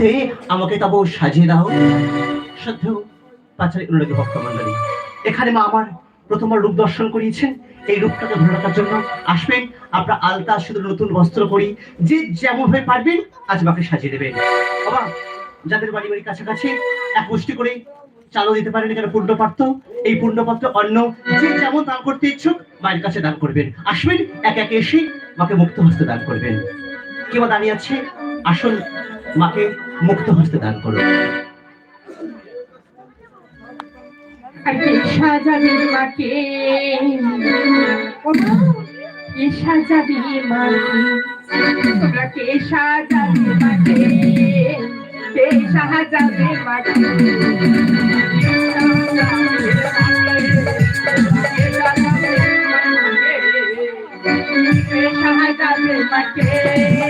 মধ্যে আমাকে তবু সাজিয়ে দাও। শ্রদ্ধেয় পাচারি অনুরাগী ভক্তমণ্ডলী এখানে মা আমার প্রথমবার রূপ দর্শন করিয়েছেন। এই রূপটাকে ধরে রাখার জন্য আসবেন। আমরা আলতা শুধু নতুন বস্ত্র করি যে যেমন হয়ে পারবেন, আজ মাকে সাজিয়ে দেবেন। বাবা, যাদের বাড়ি বাড়ি কাছাকাছি এক মুষ্টি করে চালও দিতে পারেন, এখানে পূর্ণপাত্র এই পূর্ণপাত্র অন্য যে যেমন দান করতে ইচ্ছুক, মায়ের কাছে দান করবেন। আসবেন, এক এক এসে মাকে মুক্ত হস্তে দান করবেন। কেউ দাঁড়িয়ে আছে? আসুন মাকে মুক্ত হস্তে দান করুন আগে সাজাবি মাকে। সাজাবি মাকে তোমরা কে সাজাবি মাকে। কে সাজাবে মাকে। কে সাজাবে মাকে।